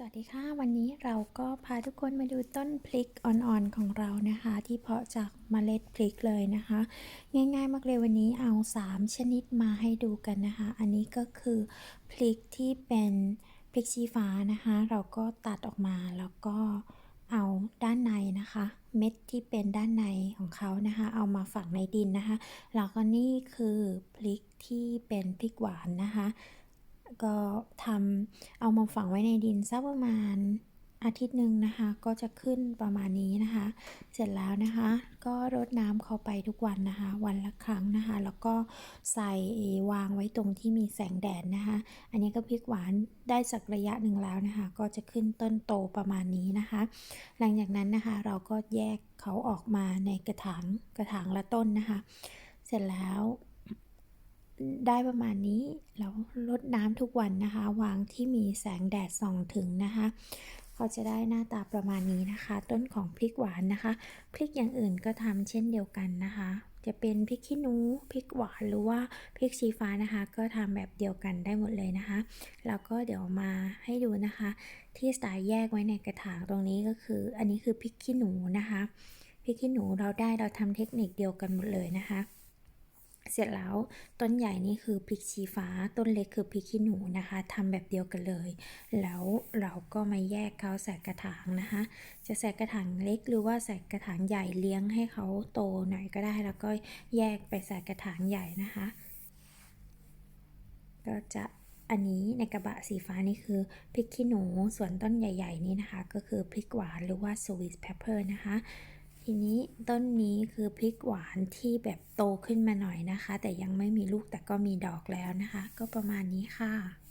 สวัสดีค่ะ วันนี้เราก็พาทุกคนมาดูต้นพริกอ่อนๆของเรานะคะ ที่เพาะจากเมล็ดพริกเลยนะคะ ง่ายๆมากเลยวันนี้เอา 3 ชนิดมาให้ดูกันนะคะ อันนี้ก็คือพริกที่เป็นพริกชี้ฟ้านะคะ เราก็ตัดออกมาแล้วก็เอาด้านในนะคะ เม็ดที่เป็นด้านในของเขานะคะ เอามาฝังในดินนะคะแล้วก็นี่คือพริกที่เป็นพริกหวานนะคะ ก็ทำเอามาฝังไว้ในดินสักประมาณอาทิตย์หนึ่งนะคะ ก็จะขึ้นประมาณนี้นะคะ เสร็จแล้วนะคะ ก็รดน้ำเขาไปทุกวันนะคะ วันละครั้งนะคะ แล้วก็ใส่วางไว้ตรงที่มีแสงแดดนะคะ อันนี้ก็พริกหวานได้สักระยะหนึ่งแล้วนะคะ ก็จะขึ้นต้นโตประมาณนี้นะคะ หลังจากนั้นนะคะ เราก็แยกเขาออกมาในกระถางกระถางละต้นนะคะ เสร็จแล้ว ได้ประมาณนี้แล้วลดน้ำทุกวันนะคะ วางที่มีแสงแดดส่องถึงนะคะ ก็จะได้หน้าตาประมาณนี้นะคะ ต้นของพริกหวานนะคะพริกอย่างอื่นก็ทำเช่นเดียวกันนะคะ จะเป็นพริกขี้หนูพริกหวานหรือว่าพริกชี้ฟ้านะคะ ก็ทำแบบเดียวกันได้หมดเลยนะคะ แล้วก็เดี๋ยวมาให้ดูนะคะ ที่สายแยกไว้ในกระถางตรงนี้ก็คือ อันนี้คือพริกขี้หนูนะคะพริกขี้หนูเราได้เราทำเทคนิคเดียวกันหมดเลยนะคะ เสร็จแล้วต้นใหญ่นี่คือพริกชี้ฟ้า ต้นเล็กคือพริกขี้หนูนะคะทำแบบเดียวกันเลย แล้วเราก็มาแยกเขาใส่กระถางนะคะ จะใส่กระถางเล็กหรือว่าใส่กระถางใหญ่เลี้ยงให้เขาโตหน่อยก็ได้ แล้วก็แยกไปใส่กระถางใหญ่นะคะก็จะอันนี้ในกระบะสีฟ้านี่คือพริกขี้หนูส่วนต้นใหญ่ ๆ นี้นะคะ ก็คือพริกหวานหรือว่า sweet pepper นะคะ ทีนี้ต้นนี้คือพริกหวานที่แบบโตขึ้นมาหน่อยนะคะ แต่ยังไม่มีลูกแต่ก็มีดอกแล้วนะคะ ก็ประมาณนี้ค่ะ